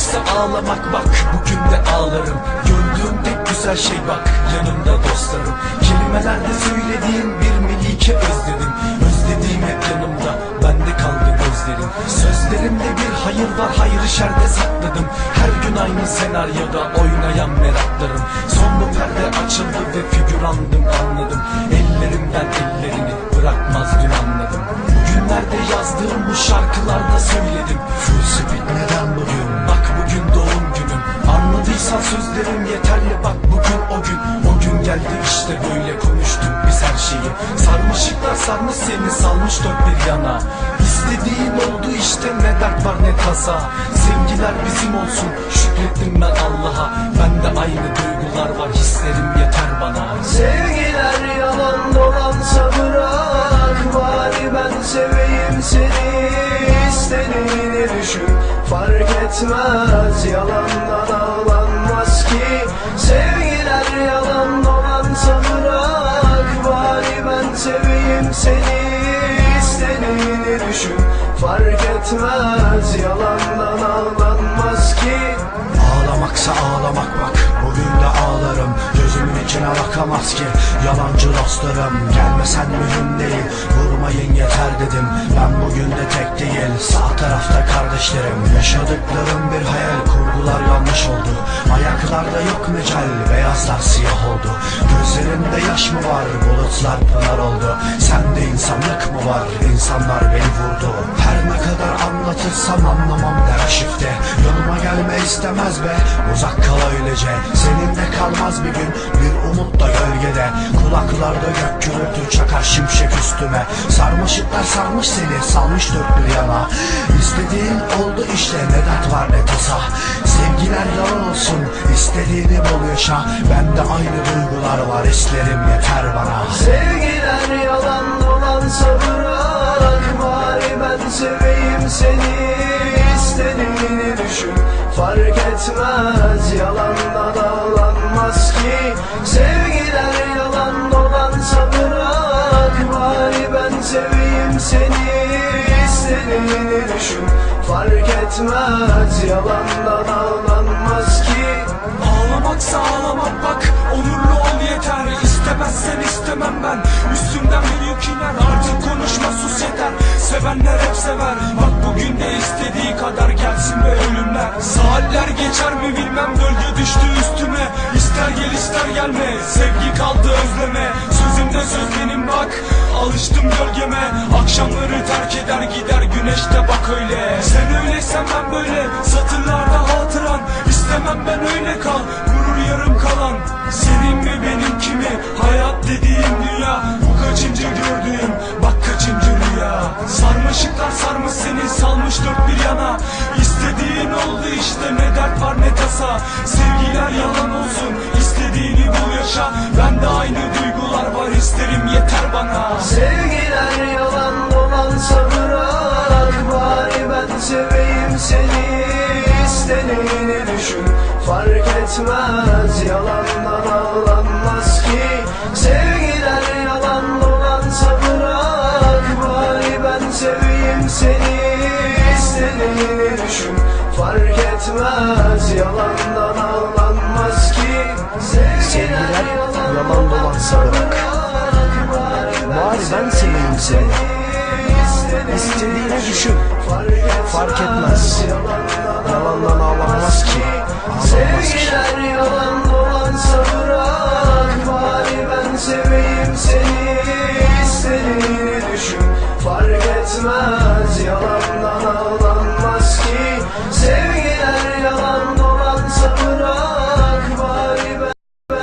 Ağlamaksa ağlamak bak bugün de ağlarım. Gördüğüm tek güzel şey bak yanımda dostlarım. Kelimelerle söylediğim bir melike özledim. Özlediğim hep yanımda bende kaldı gözlerim. Sözlerimde bir hayır var hayrı şerde sakladım. Her gün aynı senaryoda oynayan meraklarım. Son bu perde açıldı ve figürandım anladım. Ellerimden ellerini bırakmaz dün anladım. Bugünlerde yazdığım bu şarkılarda söyledim. Full speed neden bugün? Anladıysan sözlerim yeterli. Bak bugün o gün O gün geldi. İşte böyle konuştuk biz her şeyi. Sarmaşıklar sarmış seni salmış dört bir yana. İstediğin oldu işte ne dert var ne tasa Sevgiler bizim olsun şükrettim ben Allah'a. Bende aynı duygular var hislerim yeter bana. Sevgiler yalan dolansa bırak Bari ben seveyim seni İstediğini düşün. Fark etmez yalandan Düşün Fark etmez. Yalandan ağlanmaz ki. Ağlamaksa ağlamak bak Bugün de ağlarım. Gözümün içine bakamaz ki. Yalancı dostlarım Gelmesen mühim değil. Vurmayın yeter dedim Ben bugün de tek değil. Sağ tarafta kardeşlerim Yaşadıklarım bir hayal. Kurgular yanlış oldu. Ayaklarda yok mecal Beyazlar siyah oldu. Gözlerimde yaş mı var Bulutlar pınar oldu. Sende insanlık mı var? İnsanlar beni vurdu. Her ne kadar anlatırsam anlamam der şifte istemez be. Uzak kal öylece Seninle kalmaz bir gün. Bir umut da gölgede Kulaklarda gök gürültü çakar şimşek üstüme. Sarmaşıklar sarmış seni Salmış dört bir yana. İstediğin oldu işte Ne dert var ne tasa Sevgiler yalan olsun İstediğini bul yaşa. Bende aynı duygular var İsterim yeter bana. Sevgiler yalan dolansa bırak Bari ben seveyim etmez yalandan ağlanmaz ki. Sevgiler yalan dolansa bırak Bari ben seveyim seni İstediğini düşün. Fark etmez yalandan ağlanmaz ki. Ağlamak bak onurlu ol yeter. İstemezsen istemem ben. Üstümden bir yük iner artık konuşma sus yeter. Sevenler hep sever geçer mi bilmem gölge düştü üstüme. İster gel ister gelme Sevgi kaldı özleme. Sözümde söz benim bak Alıştım gölgeme. Akşamları terk eder gider güneşte bak öyle. Sen öyleysen ben böyle Satırlarda hatıran. İstemem ben öyle kal Gurur yarım kalan. Senin mi benimki mi Hayat dediğin dünya. Bu kaçıncı gördüğüm Bak kaçıncı rüya. Sarmaşıklar Sevgiler yalan olsun İstediğini bul yaşa. Bende aynı duygular var isterim yeter bana. Sevgiler yalan dolansa bırak Bari ben seveyim seni İstediğini düşün. Fark etmez yalandan etmez yalandan ağlanmaz ki. Sevgiler yalan dolansa bırak Bari ben seveyim seni İstediğini düşün. Fark etmez. Yalandan ağlanmaz ki. Ağlanmaz ki Sevgiler yalan dolansa bırak Bari ben seveyim seni. İstediğini düşün. Fark etmez. Yalandan ağlanmaz